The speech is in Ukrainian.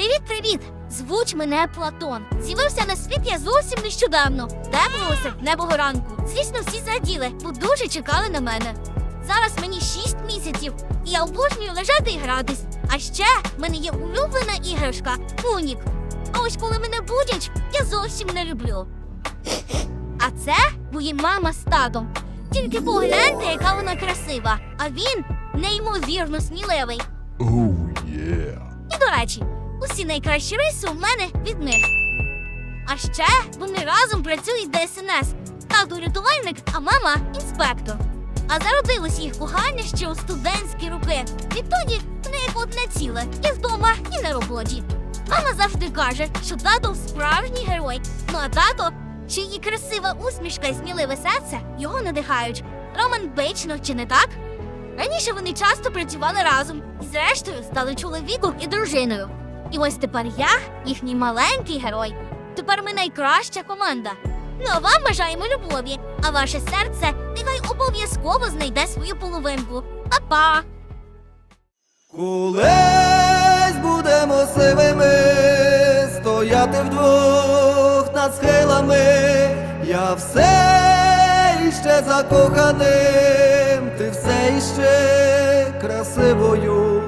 Привіт-привіт! Звуть мене Платон. З'явився на світ я зовсім нещодавно. Волосся небого ранку. Звісно, всі зраділи, бо дуже чекали на мене. Зараз мені 6 місяців, і я обожнюю лежати і гратись. А ще в мене є улюблена іграшка Унік. А ось коли мене будять, я зовсім не люблю. А це моя мама з татом. Тільки погляньте, яка вона красива, а він неймовірно сміливий. Oh yeah. І до речі, усі найкращі риси у мене від них. А ще вони разом працюють ДСНС. Тато рятувальник, а мама інспектор. А зародилось їх кохання ще у студентські роки. Відтоді вони як одне ціле, і вдома, і на роботі. Мама завжди каже, що тато справжній герой. Ну а тато, чиї красива усмішка і сміливе серце його надихають. Романтично, чи не так? Раніше вони часто працювали разом і зрештою стали чоловіком і дружиною. І ось тепер я їхній маленький герой. Тепер ми найкраща команда. Ну а вам бажаємо любові, а ваше серце нехай обов'язково знайде свою половинку. Па-па! Колись будемо сивими, стояти вдвох над схилами, я все іще закоханим, ти все іще красивою.